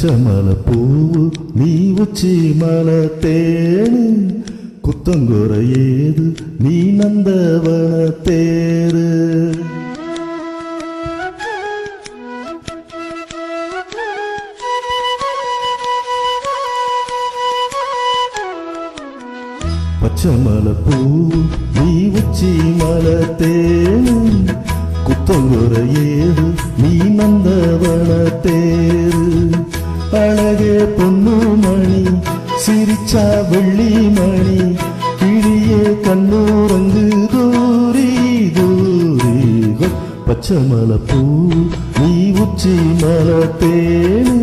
பச்சை மலை பூவு நீ உச்சி மலை தேனு குத்தங்குற ஏது நீ நந்தவன தேரு பச்சை மலை பூவு நீ உச்சி மலை தேனு குத்தங்குற ஏது நீ நந்தவன தேரு அழகே பொண்ணு மணி சிரிச்சா வெள்ளி மணி கிழியே கண்ணூரங்கு தூரி தூரி. பச்சை மலை பூ நீ உச்சி மலை தேனு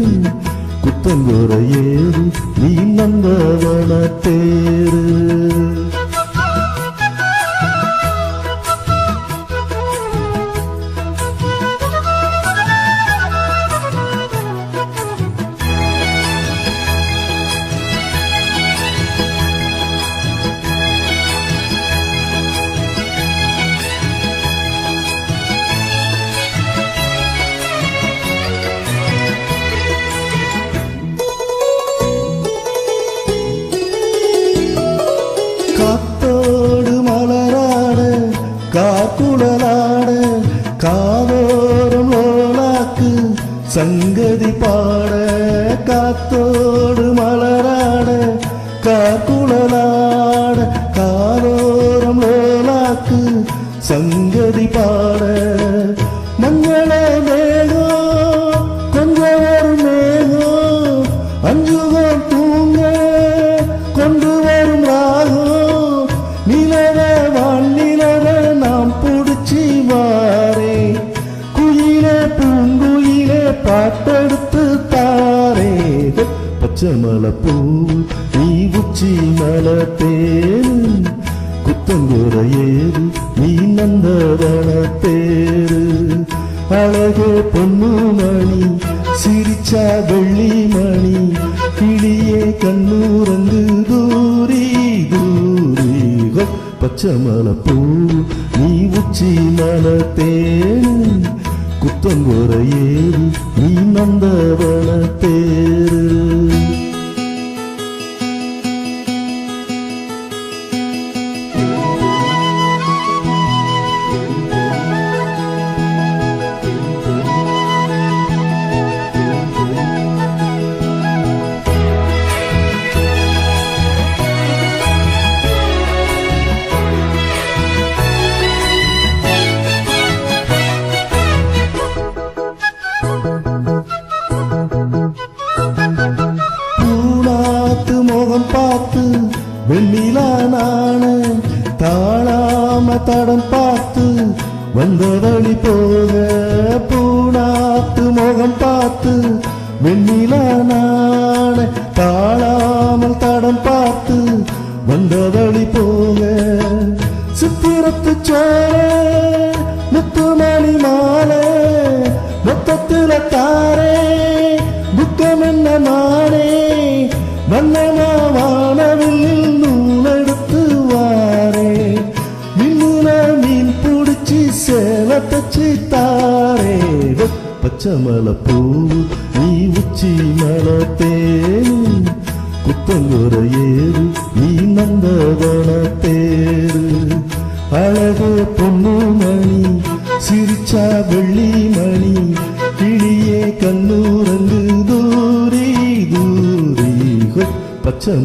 நீ நந்தவன தேரு. காக்குடலாட காதோறும் லோலாக்கு சங்கதி பாட காத்தோடும் காத்தெடுத்து தாரே. பச்சை மலை பூ நீ உச்சி மலை தேரு குத்தங்குற ஏறு நீ நந்தவன தேரு அழகே பொண்ணு மணி சிரிச்சா வெள்ளி மணி. கிளியே கண்ணூரந்து தூரி தூரி. பச்சை மலை பூ நீ உச்சி மலை தேரு குத்தங்குற ஏறு நீ நந்தவனத்தே. முகம் பார்த்து வெண்ணிலா நாண தாழாம தடம் பார்த்து வந்த வழி போக பூனாத்து முகம் பார்த்து வெண்ணிலா நாண தாழாமல் தடம் பார்த்து வந்த வழி போக சித்திரத்து சோழ முத்துமணி மாலை மொத்தத்துல தாரே புக்கம் என்ன பச்சை மலை நீ உச்சி மலை தேரு குத்தங்குற ஏறு நீ நந்தவன தேரு. அழகு பொண்ணு மணி சிரிச்சா வெள்ளி மணி. கிளியே கண்ணூரங்கு தூரி தூரி ஹோ, பச்சை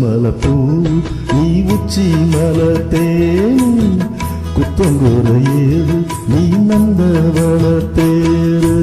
நீ உச்சி மலை தேனு குத்தங்குற ஏறு நீ நந்தவன தேரு.